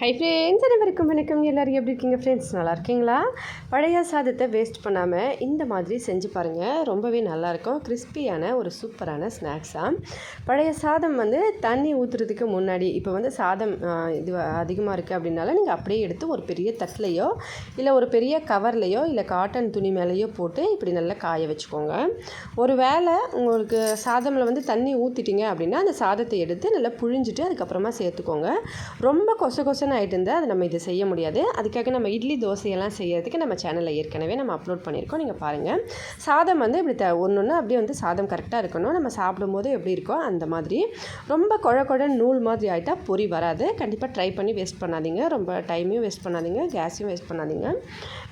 Hi friends அனைவருக்கும் வணக்கம். எல்லோரும் எப்படி இருக்கீங்க ஃப்ரெண்ட்ஸ் நல்லா இருக்கீங்களா? பழைய சாதத்தை வேஸ்ட் பண்ணாமல் இந்த மாதிரி செஞ்சு பாருங்கள் ரொம்பவே நல்லாயிருக்கும் கிறிஸ்பியான ஒரு சூப்பரான ஸ்நாக்ஸாக பழைய சாதம் வந்து தண்ணி ஊற்றுறதுக்கு முன்னாடி இப்போ வந்து சாதம் இது அதிகமாக இருக்குது அப்படின்னால நீங்கள் அப்படியே எடுத்து ஒரு பெரிய தட்டிலையோ இல்லை ஒரு பெரிய கவர்லையோ இல்லை காட்டன் துணி மேலேயோ போட்டு இப்படி நல்லா காய வச்சுக்கோங்க. ஒரு வேளை உங்களுக்கு சாதமில் வந்து தண்ணி ஊற்றிட்டீங்க அப்படின்னா அந்த சாதத்தை எடுத்து நல்லா புழிஞ்சிட்டு அதுக்கப்புறமா சேர்த்துக்கோங்க. ரொம்ப கொச கொச டென்ஷன் ஆகிட்டு இருந்தால் அது நம்ம இது செய்ய முடியாது. அதுக்காக நம்ம இட்லி தோசையெல்லாம் செய்யறதுக்கு நம்ம சேனலில் ஏற்கனவே நம்ம அப்லோட் பண்ணியிருக்கோம். நீங்கள் பாருங்கள் சாதம் வந்து இப்படி த ஒன்று ஒன்று அப்படியே வந்து சாதம் கரெக்டாக இருக்கணும். நம்ம சாப்பிடும்போது எப்படி இருக்கோ அந்த மாதிரி. ரொம்ப குழ குழ நூல் மாதிரி ஆகிட்டால் பொறி வராது. கண்டிப்பாக ட்ரை பண்ணி வேஸ்ட் பண்ணாதீங்க. ரொம்ப டைமையும் வேஸ்ட் பண்ணாதீங்க. கேஸையும் வேஸ்ட் பண்ணாதீங்க.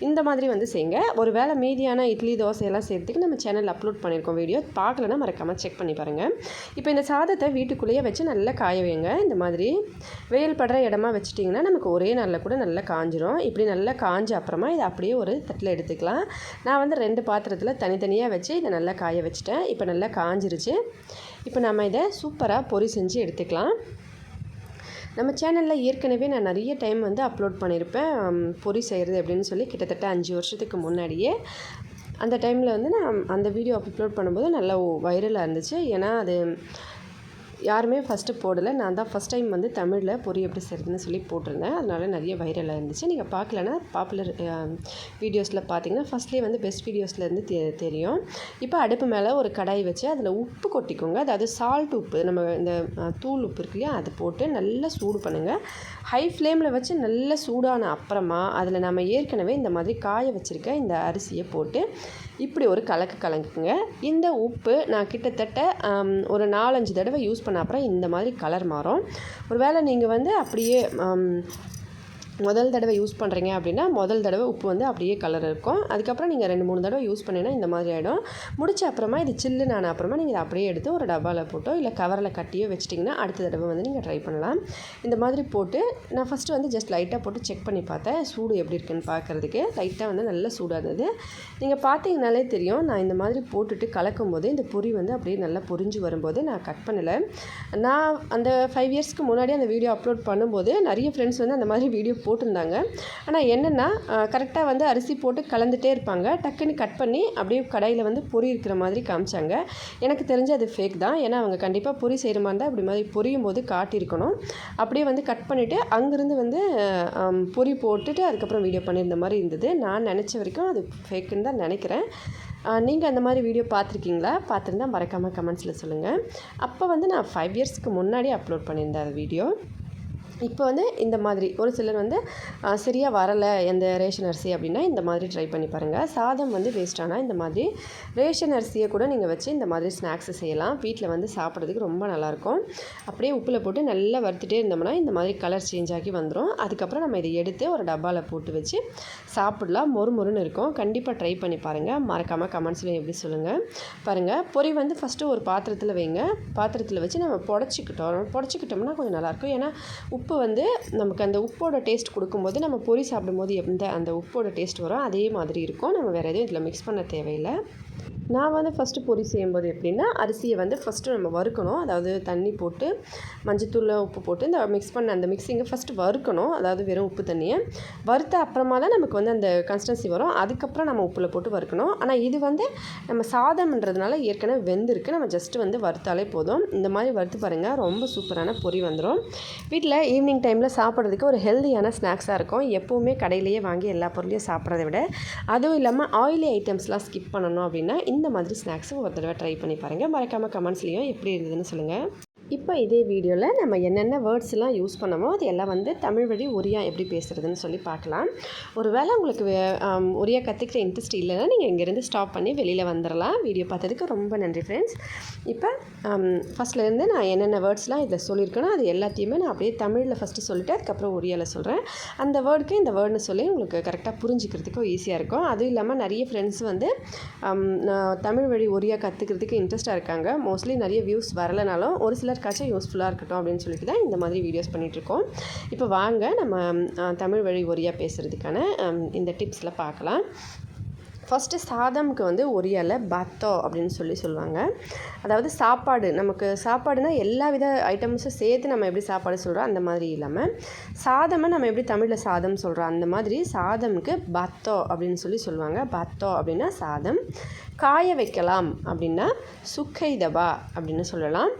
இந்த மாதிரி வந்து செய்யுங்க. ஒரு வேளை மீதியான இட்லி தோசையெல்லாம் செய்கிறதுக்கு நம்ம சேனலில் அப்லோட் பண்ணியிருக்கோம் வீடியோ பார்க்கலன்னா மறக்காமல் செக் பண்ணி பாருங்கள் இப்போ இந்த சாதத்தை வீட்டுக்குள்ளேயே வச்சு நல்லா காய வைங்க. இந்த மாதிரி. வெயில் படுற இடமா வச்சுட்டு வச்சிட்டிங்கன்னா நமக்கு ஒரே நாளில் கூட நல்லா காஞ்சிரும். இப்படி நல்லா காஞ்ச அப்புறமா இதை அப்படியே ஒரு தட்டில் எடுத்துக்கலாம். நான் வந்து ரெண்டு பாத்திரத்தில் தனித்தனியாக வச்சு இதை நல்லா காய வச்சுட்டேன். இப்போ நல்லா காஞ்சிருச்சு. இப்போ நம்ம இதை சூப்பராக பொறி செஞ்சு எடுத்துக்கலாம். நம்ம சேனலில் ஏற்கனவே நான் நிறைய டைம் வந்து அப்லோட் பண்ணியிருப்பேன். பொறி செய்கிறது அப்படின்னு சொல்லி கிட்டத்தட்ட அஞ்சு வருஷத்துக்கு முன்னாடியே. அந்த டைமில் வந்து நான் அந்த வீடியோ அப்லோட் பண்ணும்போது நல்லா வைரலாக இருந்துச்சு. ஏன்னா அது யாருமே ஃபஸ்ட்டு போடலை. நான் தான் ஃபஸ்ட் டைம் வந்து தமிழில் பொரி எப்படி செய்கிறதுன்னு சொல்லி போட்டிருந்தேன். அதனால் நிறைய வைரலாக இருந்துச்சு. நீங்கள் பார்க்கலன்னா பாப்புலர் வீடியோஸில் பார்த்தீங்கன்னா ஃபஸ்ட்லேயே வந்து பெஸ்ட் வீடியோஸ்லேருந்து தெ தெரியும். இப்போ அடுப்பு மேலே ஒரு கடாய் வச்சு அதில் உப்பு கொட்டிக்கோங்க. அதாவது சால்ட் உப்பு நம்ம இந்த தூள் உப்பு இருக்கு இல்லையா அது போட்டு நல்லா சூடு பண்ணுங்கள் ஹை ஃப்ளேமில் வச்சு நல்லா சூடான அப்புறமா அதில் நம்ம ஏற்கனவே இந்த மாதிரி காய வச்சுருக்க இந்த அரிசியை போட்டு இப்படி ஒரு கலக்கு கலங்குங்க. இந்த உப்பு நான் கிட்டத்தட்ட ஒரு நாலஞ்சு தடவை யூஸ் பண்ண அப்புறம் இந்த மாதிரி கலர் மாறும். ஒரு வேளை நீங்கள் வந்து அப்படியே முதல் தடவை யூஸ் பண்ணுறீங்க அப்படின்னா முதல் தடவை உப்பு வந்து அப்படியே கலர் இருக்கும். அதுக்கப்புறம் நீங்கள் ரெண்டு மூணு தடவை யூஸ் பண்ணினா இந்த மாதிரி ஆகிடும் முடிச்ச அப்புறமா இது சில்லு நான் அப்புறமா நீங்கள் இதை அப்படியே எடுத்து ஒரு டப்பாவில் போட்டோ இல்லை கவரில் கட்டியோ வச்சிட்டிங்கன்னா அடுத்த தடவை வந்து நீங்கள் ட்ரை பண்ணலாம். இந்த மாதிரி போட்டு நான் ஃபஸ்ட்டு வந்து ஜஸ்ட் லைட்டாக போட்டு செக் பண்ணி பார்த்தேன் சூடு எப்படி இருக்குன்னு பார்க்குறதுக்கு. லைட்டாக வந்து நல்ல சூடாக இருந்தது. நீங்கள் பார்த்தீங்கனாலே தெரியும் நான் இந்த மாதிரி போட்டுட்டு கலக்கும் போது இந்த பொறி வந்து அப்படியே நல்லா பொறிஞ்சு வரும்போது நான் கட் பண்ணலை. நான் அந்த ஃபைவ் இயர்ஸ்க்கு முன்னாடி அந்த வீடியோ அப்லோட் பண்ணும்போது நிறைய ஃப்ரெண்ட்ஸ் வந்து அந்த மாதிரி வீடியோ போட்டிருந்தாங்க. ஆனால் என்னென்னா கரெக்டாக வந்து அரிசி போட்டு கலந்துகிட்டே இருப்பாங்க. டக்குன்னு கட் பண்ணி அப்படியே கடையில் வந்து பொறி இருக்கிற மாதிரி காமிச்சாங்க. எனக்கு தெரிஞ்சு அது ஃபேக் தான். ஏன்னா அவங்க கண்டிப்பாக பொறி செய்கிற மாதிரி இருந்தால் அப்படி மாதிரி பொரியும் போது காட்டியிருக்கணும். அப்படியே வந்து கட் பண்ணிவிட்டு அங்கேருந்து வந்து பொறி போட்டுட்டு அதுக்கப்புறம் வீடியோ பண்ணியிருந்த மாதிரி இருந்தது. நான் நினச்ச வரைக்கும் அது ஃபேக்குன்னு தான் நினைக்கிறேன். நீங்கள் அந்த மாதிரி வீடியோ பார்த்துருக்கீங்களா? பார்த்துருந்தா மறக்காமல் கமெண்ட்ஸில் சொல்லுங்கள் அப்போ வந்து நான் ஃபைவ் இயர்ஸ்க்கு முன்னாடி அப்லோட் பண்ணியிருந்தேன் அந்த வீடியோ இப்போ வந்து இந்த மாதிரி ஒரு சிலர் வந்து சரியாக வரலை எந்த ரேஷன் அரிசி அப்படின்னா இந்த மாதிரி ட்ரை பண்ணி பாருங்கள் சாதம் வந்து வேஸ்ட்டானால் இந்த மாதிரி ரேஷன் அரிசியை கூட நீங்கள் வச்சு இந்த மாதிரி ஸ்நாக்ஸ் செய்யலாம். வீட்டில் வந்து சாப்பிட்றதுக்கு ரொம்ப நல்லாயிருக்கும். அப்படியே உப்பில் போட்டு நல்லா வறுத்துட்டே இருந்தோம்னா இந்த மாதிரி கலர் சேஞ்ச் ஆகி வந்துடும் அதுக்கப்புறம் நம்ம இதை எடுத்து ஒரு டப்பாவில் போட்டு வச்சு சாப்பிடலாம். மொறு மொறுன்னு இருக்கும். கண்டிப்பாக ட்ரை பண்ணி பாருங்கள் மறக்காமல் கமெண்ட்ஸில் எப்படி சொல்லுங்கள் பாருங்கள் பொறி வந்து ஃபஸ்ட்டு ஒரு பாத்திரத்தில் வைங்க. பாத்திரத்தில் வச்சு நம்ம புடச்சிக்கிட்டோம். புடச்சிக்கிட்டோம்னா கொஞ்சம் நல்லாயிருக்கும். ஏன்னா உப்பு உப்பு வந்து நமக்கு அந்த உப்போட டேஸ்ட் கொடுக்கும்போது நம்ம பொரி சாப்பிடும்போது எந்த அந்த உப்போட டேஸ்ட் வரும் அதே மாதிரி இருக்கும். நம்ம வேறு எதுவும் இதில் மிக்ஸ் பண்ண தேவையில்லை. நான் வந்து ஃபஸ்ட்டு பொரி செய்யும்போது எப்படின்னா அரிசியை வந்து ஃபஸ்ட்டு நம்ம வறுக்கணும். அதாவது தண்ணி போட்டு மஞ்சத்தூள் உப்பு போட்டு இந்த மிக்ஸ் பண்ண அந்த மிக்ஸிங்கை ஃபஸ்ட்டு வறுக்கணும். அதாவது வெறும் உப்பு தண்ணியை. வறுத்த அப்புறமா தான் நமக்கு வந்து அந்த கன்சிஸ்டன்சி வரும். அதுக்கப்புறம் நம்ம உப்பில் போட்டு வறுக்கணும். ஆனால் இது வந்து நம்ம சாதம்ன்றதுனால ஏற்கனவே வெந்திருக்கு. நம்ம ஜஸ்ட்டு வந்து வறுத்தாலே போதும். இந்த மாதிரி வறுத்து பாருங்கள் ரொம்ப சூப்பரான பொரி வந்துடும் வீட்டில் ஈவினிங் டைமில் சாப்பிட்றதுக்கு ஒரு ஹெல்த்தியான ஸ்நாக்ஸாக இருக்கும். எப்போவுமே கடையிலேயே வாங்கி எல்லா பொருளையும் சாப்பிட்றத விட. அதுவும் இல்லாமல் ஆயிலி ஐட்டம்ஸ்லாம் ஸ்கிப் பண்ணணும் அப்படின்னா இந்த மாதிரி ஸ்நாக்ஸும் ஒரு தடவை ட்ரை பண்ணி பாருங்கள் மறக்காமல் கமெண்ட்ஸ்லேயும் எப்படி இருந்ததுன்னு சொல்லுங்கள் இப்போ இதே வீடியோவில் நம்ம என்னென்ன வேர்ட்ஸ்லாம் யூஸ் பண்ணமோ அது எல்லாம் வந்து தமிழ் வழி ஒரியா எப்படி பேசுகிறதுன்னு சொல்லி பார்க்கலாம். ஒரு வேளை உங்களுக்கு ஒரியா கற்றுக்கிற இன்ட்ரெஸ்ட் இல்லைன்னா நீங்கள் இங்கேருந்து ஸ்டாப் பண்ணி வெளியில் வந்துடலாம் வீடியோ பார்த்ததுக்கு ரொம்ப நன்றி ஃப்ரெண்ட்ஸ் இப்போ ஃபஸ்ட்லேருந்து நான் என்னென்ன வேர்ட்ஸ்லாம் இதில் சொல்லியிருக்கேனோ அது எல்லாத்தையுமே நான் அப்படியே தமிழில் ஃபஸ்ட்டு சொல்லிவிட்டு அதுக்கப்புறம் ஒரியாவில் சொல்கிறேன் அந்த வேர்டுக்கு இந்த வேர்டுன்னு சொல்லி உங்களுக்கு கரெக்டாக புரிஞ்சிக்கிறதுக்கும் ஈஸியாக இருக்கும். அதுவும் இல்லாமல் நிறைய ஃப்ரெண்ட்ஸ் வந்து தமிழ் வழி ஒரியா கற்றுக்கிறதுக்கு இன்ட்ரெஸ்ட்டாக இருக்காங்க. மோஸ்ட்லி நிறைய வியூஸ் வரலைனாலும் ஒரு சில எல்லாருக்காச்சும் யூஸ்ஃபுல்லாக இருக்கட்டும் அப்படின்னு சொல்லிட்டு தான் இந்த மாதிரி வீடியோஸ் பண்ணிகிட்ருக்கோம் இப்போ வாங்க நம்ம தமிழ் வழி ஒரியாக பேசுகிறதுக்கான இந்த டிப்ஸில் பார்க்கலாம். ஃபஸ்ட்டு சாதம்க்கு வந்து ஒரு இலை பத்தோ அப்படின்னு சொல்லி சொல்லுவாங்க. அதாவது சாப்பாடு நமக்கு சாப்பாடுனா எல்லா வித ஐட்டம்ஸும் சேர்த்து நம்ம எப்படி சாப்பாடு சொல்கிறோம் அந்த மாதிரி இல்லாமல் சாதமை நம்ம எப்படி தமிழில் சாதம் சொல்கிறோம் அந்த மாதிரி சாதம்க்கு பத்தோ அப்படின்னு சொல்லி சொல்லுவாங்க. பத்தோ அப்படின்னா சாதம். காய வைக்கலாம் அப்படின்னா சுக்கைதபா அப்படின்னு சொல்லலாம்.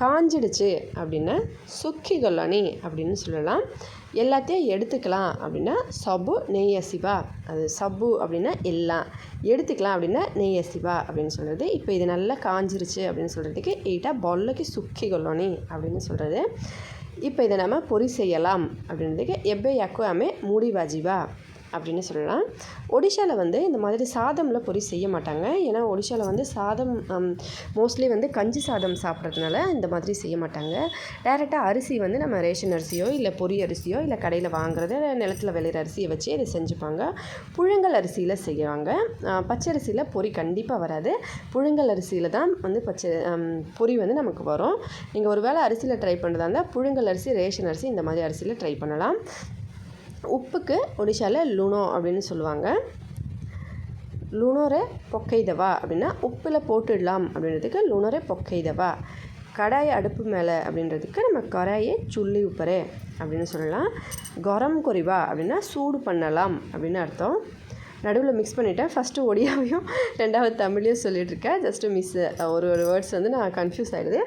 காஞ்சிடுச்சு அப்படின்னா சுக்கி கொல்லணி அப்படின்னு சொல்லலாம். எல்லாத்தையும் எடுத்துக்கலாம் அப்படின்னா சபு நெய்யசிவா அது சப்பு அப்படின்னா எல்லாம். எடுத்துக்கலாம் அப்படின்னா நெய்யசிவா அப்படின்னு சொல்கிறது இப்போ இது நல்லா காஞ்சிருச்சு அப்படின்னு சொல்கிறதுக்கு எயிட்டாக பொல்லக்கு சுக்கி கொல்லணி அப்படின்னு சொல்கிறது இப்போ இதை நம்ம பொறி செய்யலாம் அப்படின்றதுக்கு எப்போ யாக்கோ அமே மூடி வாஜிவா அப்படின்னு சொல்லலாம். ஒடிஷாவில் வந்து இந்த மாதிரி சாதமில் பொரி செய்ய மாட்டாங்க. ஏன்னா ஒடிஷாவில் வந்து சாதம் மோஸ்ட்லி வந்து கஞ்சி சாதம் சாப்பிட்றதுனால இந்த மாதிரி செய்ய மாட்டாங்க. டேரெக்டாக அரிசி வந்து நம்ம ரேஷன் அரிசியோ இல்லை பொரி அரிசியோ இல்லை கடையில் வாங்குறது நிலத்தில் விளையிற அரிசியை வச்சு இதை செஞ்சுப்பாங்க. புழுங்கல் அரிசியில் செய்வாங்க. பச்சரிசியில் பொரி கண்டிப்பாக வராது. புழுங்கல் அரிசியில் தான் வந்து பச்சை பொரி வந்து நமக்கு வரும். நீங்கள் ஒரு வேளை அரிசியில் ட்ரை பண்ணுறதா இருந்தால் புழுங்கல் அரிசி ரேஷன் அரிசி இந்த மாதிரி அரிசியில் ட்ரை பண்ணலாம். உப்புக்கு ஒடிஷாவில் லுணோ அப்படின்னு சொல்லுவாங்க. லுணோரை பொக்கைதவா அப்படின்னா உப்பில் போட்டுடலாம் அப்படின்றதுக்கு லுனோரே பொக்கைதவா. கடாய் அடுப்பு மேலே அப்படின்றதுக்கு நம்ம கடாயை சுள்ளி உப்பரே அப்படின்னு சொல்லலாம். கரம் குறைவா அப்படின்னா சூடு பண்ணலாம் அப்படின்னு அர்த்தம். நடுவில் மிக்ஸ் பண்ணிவிட்டேன் ஃபஸ்ட்டு ஒடியாவையும் ரெண்டாவது தமிழையும் சொல்லிட்டுருக்கேன். ஜஸ்ட்டு மிஸ் ஒரு ஒரு வேர்ட்ஸ் வந்து நான் கன்ஃபியூஸ் ஆகிடுது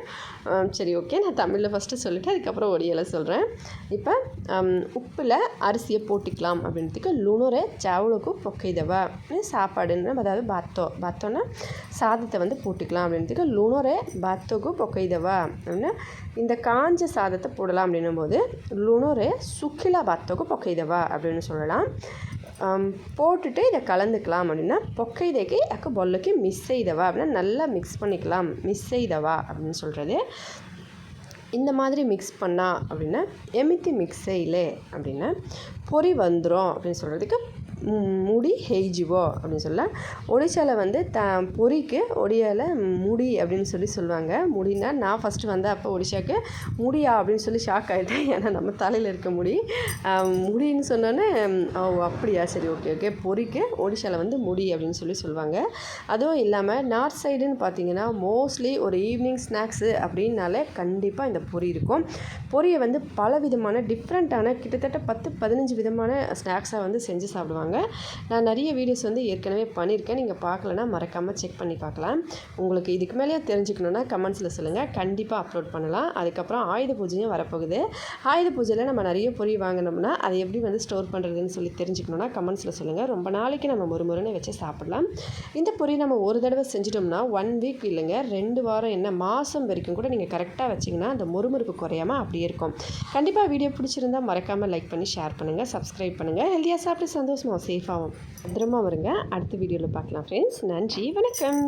சரி ஓகே நான் தமிழில் ஃபஸ்ட்டு சொல்லிவிட்டு அதுக்கப்புறம் ஒடியலை சொல்கிறேன் இப்போ உப்பில் அரிசியை போட்டுக்கலாம் அப்படின்றதுக்கு லுணுரை சாவலுக்கு பொக்கைதவா சாப்பாடுன்னு அதாவது பாத்தோ பாத்தோன்னா சாதத்தை வந்து போட்டுக்கலாம் அப்படின்றதுக்கு லுணுரை பாத்தோக்கு பொக்கைதவா அப்படின்னா இந்த காஞ்ச சாதத்தை போடலாம் அப்படின்னும் போது லுணுரை சுக்கிலா பாத்தோக்கு பொக்கைதவா அப்படின்னு சொல்லலாம். போட்டுட்டு இதை கலந்துக்கலாம் அப்படின்னா பொக்கைதைக்கு அக்க பொல்லுக்கு மிஸ் செய்தவா அப்படின்னா நல்லா மிக்ஸ் பண்ணிக்கலாம். மிஸ் செய்தவா அப்படின்னு சொல்கிறது இந்த மாதிரி மிக்ஸ் பண்ணா அப்படின்னா எமித்தி மிக்ஸ் செய்யலே அப்படின்னா பொறி வந்துடும் அப்படின்னு சொல்கிறதுக்கு முடி ஹெய்ஜிவோ அப்படின்னு சொல்லலாம் ஒடிசாவில் வந்து த பொறிக்கு ஒடியாவில் முடி அப்படின்னு சொல்லி சொல்லுவாங்க. முடினா நான் ஃபஸ்ட்டு வந்தேன் அப்போ ஒடிஷாவுக்கு முடியா அப்படின்னு சொல்லி ஷாக் ஆகிட்டேன் ஏன்னா நம்ம தலையில் இருக்க முடி. முடின்னு சொன்னோன்னே ஓ அப்படியா? சரி ஓகே ஓகே பொறிக்கு ஒடிஷாவில் வந்து முடி அப்படின்னு சொல்லி சொல்லுவாங்க. அதுவும் இல்லாமல் நார்த் சைடுன்னு பார்த்தீங்கன்னா மோஸ்ட்லி ஒரு ஈவினிங் ஸ்நாக்ஸு அப்படின்னாலே கண்டிப்பாக இந்த பொரி இருக்கும். பொரியை வந்து பல விதமான டிஃப்ரெண்ட்டான கிட்டத்தட்ட பத்து பதினஞ்சு விதமான ஸ்நாக்ஸாக வந்து செஞ்சு சாப்பிடுவாங்க. சொல்லுவாங்க நான் நிறைய வீடியோஸ் வந்து ஏற்கனவே பண்ணியிருக்கேன். நீங்கள் பார்க்கலன்னா மறக்காமல் செக் பண்ணி பார்க்கலாம். உங்களுக்கு இதுக்கு மேலேயே தெரிஞ்சுக்கணுன்னா கமெண்ட்ஸில் சொல்லுங்கள் கண்டிப்பாக அப்லோட் பண்ணலாம். அதுக்கப்புறம் ஆயுத பூஜையும் வரப்போகுது. ஆயுத பூஜையில் நம்ம நிறைய பொறி வாங்கினோம்னா அதை எப்படி வந்து ஸ்டோர் பண்ணுறதுன்னு சொல்லி தெரிஞ்சுக்கணுன்னா கமெண்ட்ஸில் சொல்லுங்கள் ரொம்ப நாளைக்கு நம்ம ஒரு வச்சு சாப்பிடலாம். இந்த பொறி நம்ம ஒரு தடவை செஞ்சிட்டோம்னா ஒன் வீக் இல்லைங்க ரெண்டு வாரம் என்ன மாதம் வரைக்கும் கூட நீங்கள் கரெக்டாக வச்சிங்கன்னா அந்த முறுமுறுப்பு குறையாமல் அப்படியே இருக்கும். கண்டிப்பாக வீடியோ பிடிச்சிருந்தால் மறக்காமல் லைக் பண்ணி ஷேர் பண்ணுங்கள் சப்ஸ்கிரைப் பண்ணுங்கள் ஹெல்த்தியாக சாப்பிட்டு சந்தோஷமாக சேஃபாகவும் பத்திரமா வருங்க. அடுத்த வீடியோவில் பார்க்கலாம் ஃப்ரெண்ட்ஸ் நன்றி வணக்கம்.